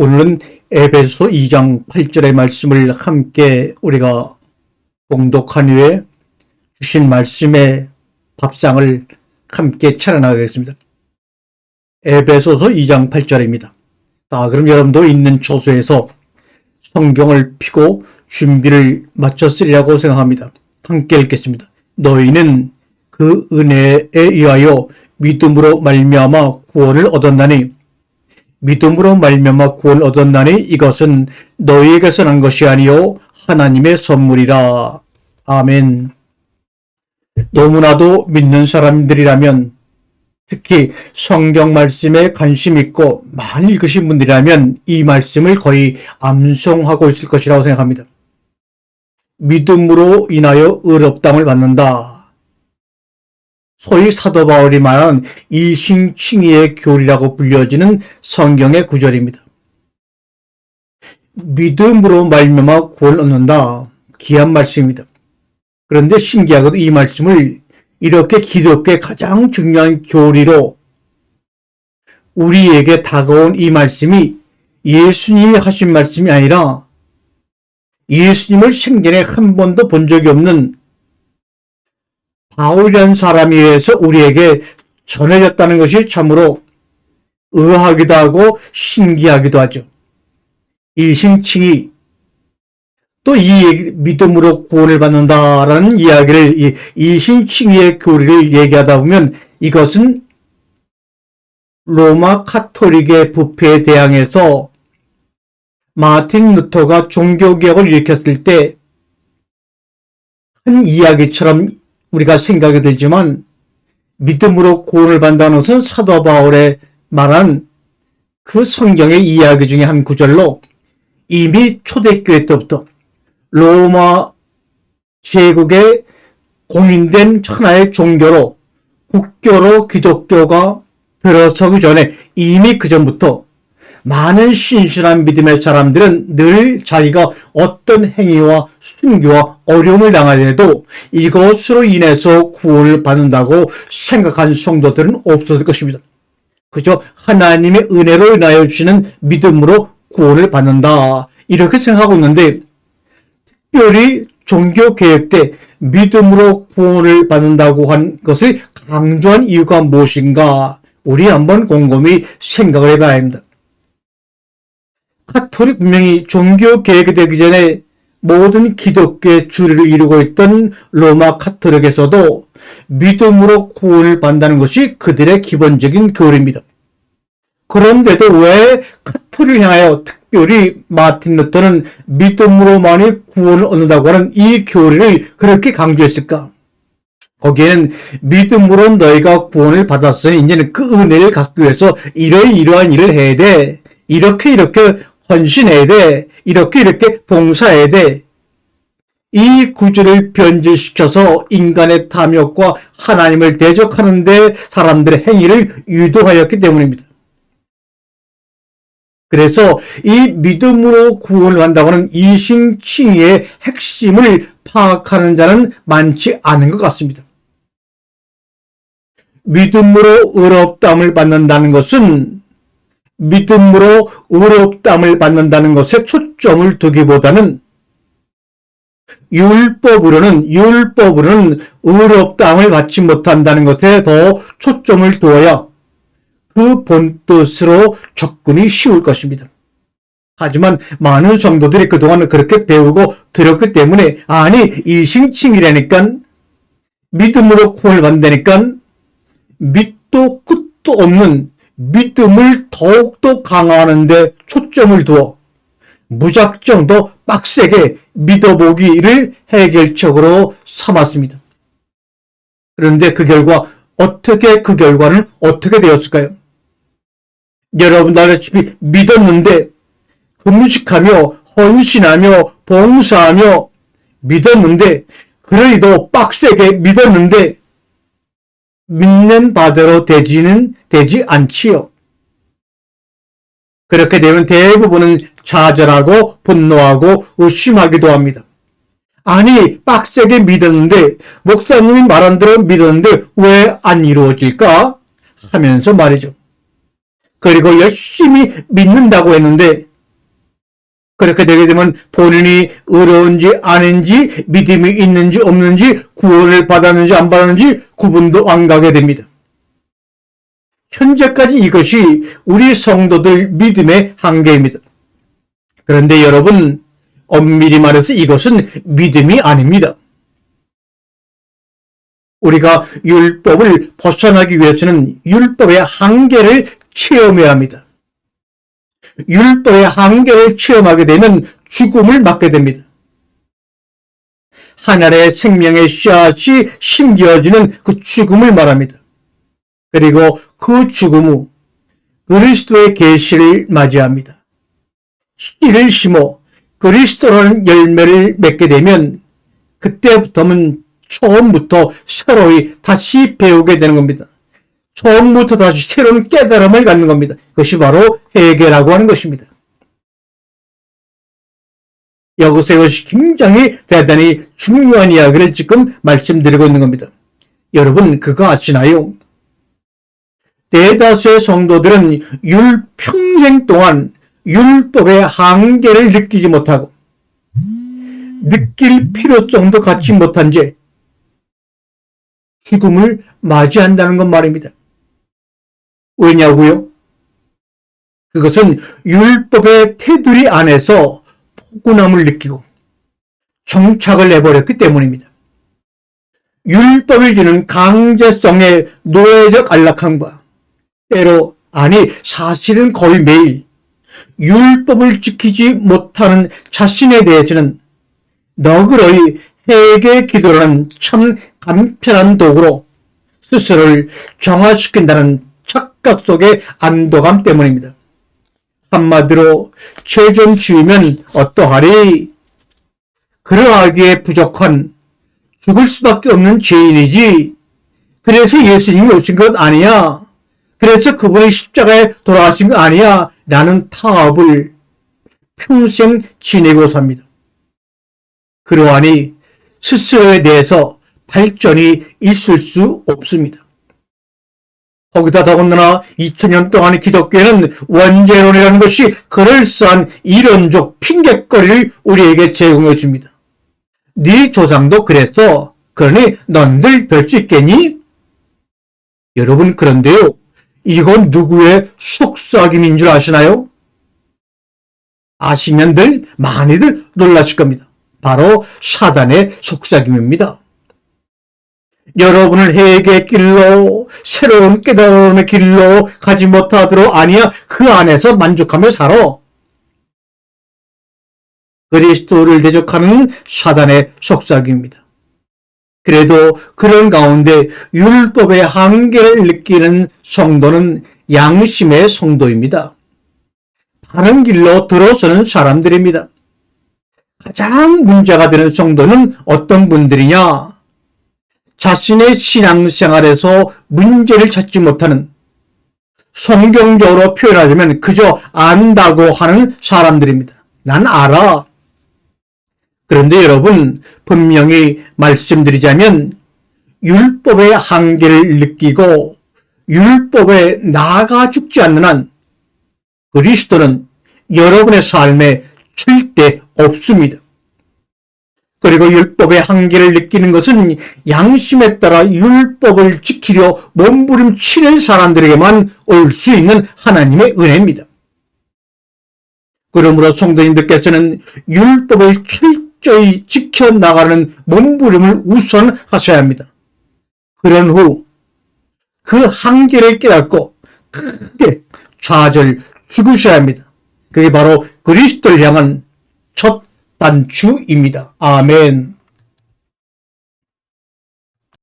오늘은 에베소 2장 8절의 말씀을 함께 우리가 봉독한 후에 주신 말씀의 밥상을 함께 차려나가겠습니다. 에베소서 2장 8절입니다. 자, 그럼 여러분도 있는 처소에서 성경을 피고 준비를 마쳤으리라고 생각합니다. 함께 읽겠습니다. 너희는 그 은혜에 의하여 믿음으로 말미암아 구원을 얻었나니 믿음으로 말미암아 구원을 얻었나니 이것은 너희에게서 난 것이 아니요 하나님의 선물이라. 아멘. 너무나도 믿는 사람들이라면 특히 성경 말씀에 관심 있고 많이 읽으신 분들이라면 이 말씀을 거의 암송하고 있을 것이라고 생각합니다. 믿음으로 인하여 의롭담을 받는다. 소위 사도 바울이 말한 이신칭의의 교리라고 불려지는 성경의 구절입니다. 믿음으로 말미암아 구원을 얻는다. 귀한 말씀입니다. 그런데 신기하게도 이 말씀을 이렇게 기독교의 가장 중요한 교리로 우리에게 다가온 이 말씀이 예수님이 하신 말씀이 아니라 예수님을 생전에 한 번도 본 적이 없는 바울이라는 사람에 의해서 우리에게 전해졌다는 것이 참으로 의아하기도 하고 신기하기도 하죠. 일심칭이 또 이 믿음으로 구원을 받는다라는 이야기를 이 이신칭의의 교리를 얘기하다 보면 이것은 로마 카톨릭의 부패에 대항해서 마틴 루터가 종교개혁을 일으켰을 때 한 이야기처럼 우리가 생각이 들지만 믿음으로 구원을 받는다는 것은 사도 바울의 말한 그 성경의 이야기 중에 한 구절로 이미 초대교회 때부터 로마 제국의 공인된 천하의 종교로 국교로 기독교가 들어서기 전에 이미 그 전부터 많은 신실한 믿음의 사람들은 늘 자기가 어떤 행위와 순교와 어려움을 당하더라도 이것으로 인해서 구원을 받는다고 생각한 성도들은 없었을 것입니다. 그저 하나님의 은혜로 인하여 주시는 믿음으로 구원을 받는다. 이렇게 생각하고 있는데 특별히 종교 개혁 때 믿음으로 구원을 받는다고 한 것을 강조한 이유가 무엇인가? 우리 한번 곰곰이 생각을 해봐야 합니다. 카톨릭 분명히 종교 개혁이 되기 전에 모든 기독교의 주류를 이루고 있던 로마 카톨릭에서도 믿음으로 구원을 받는다는 것이 그들의 기본적인 교리입니다. 그런데도 왜 카톨릭을 향하여 특별히 마틴 루터는 믿음으로만이 구원을 얻는다고 하는 이 교리를 그렇게 강조했을까? 거기에는 믿음으로 너희가 구원을 받았으니 이제는 그 은혜를 갖기 위해서 이러이러한 일을 해야 돼. 이렇게 이렇게 헌신해야 돼. 이렇게 이렇게 봉사해야 돼. 이 구조를 변질시켜서 인간의 탐욕과 하나님을 대적하는데 사람들의 행위를 유도하였기 때문입니다. 그래서 이 믿음으로 구원을 한다고는 이신칭의의 핵심을 파악하는 자는 많지 않은 것 같습니다. 믿음으로 의롭담을 받는다는 것은 믿음으로 의롭담을 받는다는 것에 초점을 두기보다는 율법으로는 율법으로는 의롭담을 받지 못한다는 것에 더 초점을 두어야 그 본뜻으로 접근이 쉬울 것입니다. 하지만 많은 성도들이 그동안 그렇게 배우고 들었기 때문에 아니 이신칭이라니까 믿음으로 구원을 받는다니까 밑도 끝도 없는 믿음을 더욱더 강화하는 데 초점을 두어 무작정 더 빡세게 믿어보기를 해결책으로 삼았습니다. 그런데 그 결과 어떻게 그 결과는 어떻게 되었을까요? 여러분도 알다시피 믿었는데 금식하며 헌신하며 봉사하며 믿었는데 그러이도 빡세게 믿었는데 믿는 바대로 되지는 되지 않지요. 그렇게 되면 대부분은 좌절하고 분노하고 의심하기도 합니다. 아니 빡세게 믿었는데 목사님이 말한 대로 믿었는데 왜 안 이루어질까 하면서 말이죠. 그리고 열심히 믿는다고 했는데 그렇게 되게 되면 본인이 의로운지 아닌지 믿음이 있는지 없는지 구원을 받았는지 안 받았는지 구분도 안 가게 됩니다. 현재까지 이것이 우리 성도들 믿음의 한계입니다. 그런데 여러분, 엄밀히 말해서 이것은 믿음이 아닙니다. 우리가 율법을 벗어나기 위해서는 율법의 한계를 체험해야 합니다. 율법의 한계를 체험하게 되면 죽음을 맞게 됩니다. 하늘의 생명의 씨앗이 심겨지는 그 죽음을 말합니다. 그리고 그 죽음 후 그리스도의 계시를 맞이합니다. 씨를 심어 그리스도라는 열매를 맺게 되면 그때부터는 처음부터 새로이 다시 배우게 되는 겁니다. 처음부터 다시 새로운 깨달음을 갖는 겁니다. 그것이 바로 회개라고 하는 것입니다. 여기서 이것이 굉장히 대단히 중요한 이야기를 지금 말씀드리고 있는 겁니다. 여러분 그거 아시나요? 대다수의 성도들은 율 평생 동안 율법의 한계를 느끼지 못하고 느낄 필요성도 갖지 못한 채 죽음을 맞이한다는 것 말입니다. 왜냐고요? 그것은 율법의 테두리 안에서 포근함을 느끼고 정착을 해버렸기 때문입니다. 율법이 주는 강제성의 노예적 안락함과 때로 아니 사실은 거의 매일 율법을 지키지 못하는 자신에 대해서는 너그러이 회개 기도라는 참 간편한 도구로 스스로를 정화시킨다는 착각 속의 안도감 때문입니다. 한마디로 죄좀 지으면 어떠하리? 그러하기에 부족한 죽을 수밖에 없는 죄인이지. 그래서 예수님이 오신 것 아니야. 그래서 그분이 십자가에 돌아가신 거 아니야. 라는 타협을 평생 지내고 삽니다. 그러하니 스스로에 대해서 발전이 있을 수 없습니다. 거기다 더군다나 2000년 동안의 기독교는 원죄론이라는 것이 그럴싸한 이론적 핑계거리를 우리에게 제공해 줍니다. 네 조상도 그랬어. 그러니 넌들 별 수 있겠니? 여러분 그런데요. 이건 누구의 속삭임인 줄 아시나요? 아시면들 많이들 놀라실 겁니다. 바로 사단의 속삭임입니다. 여러분을 회개의 길로 새로운 깨달음의 길로 가지 못하도록 아니야 그 안에서 만족하며 살아. 그리스도를 대적하는 사단의 속삭입니다. 그래도 그런 가운데 율법의 한계를 느끼는 성도는 양심의 성도입니다. 바른 길로 들어서는 사람들입니다. 가장 문제가 되는 성도는 어떤 분들이냐? 자신의 신앙생활에서 문제를 찾지 못하는 성경적으로 표현하자면 그저 안다고 하는 사람들입니다. 난 알아. 그런데 여러분, 분명히 말씀드리자면, 율법의 한계를 느끼고, 율법에 나가 죽지 않는 한, 그리스도는 여러분의 삶에 절대 없습니다. 그리고 율법의 한계를 느끼는 것은 양심에 따라 율법을 지키려 몸부림치는 사람들에게만 올 수 있는 하나님의 은혜입니다. 그러므로 성도님들께서는 율법을 철저히 지켜나가는 몸부림을 우선 하셔야 합니다. 그런 후 그 한계를 깨닫고 크게 좌절 죽으셔야 합니다. 그게 바로 그리스도를 향한 첫 단추입니다. 아멘.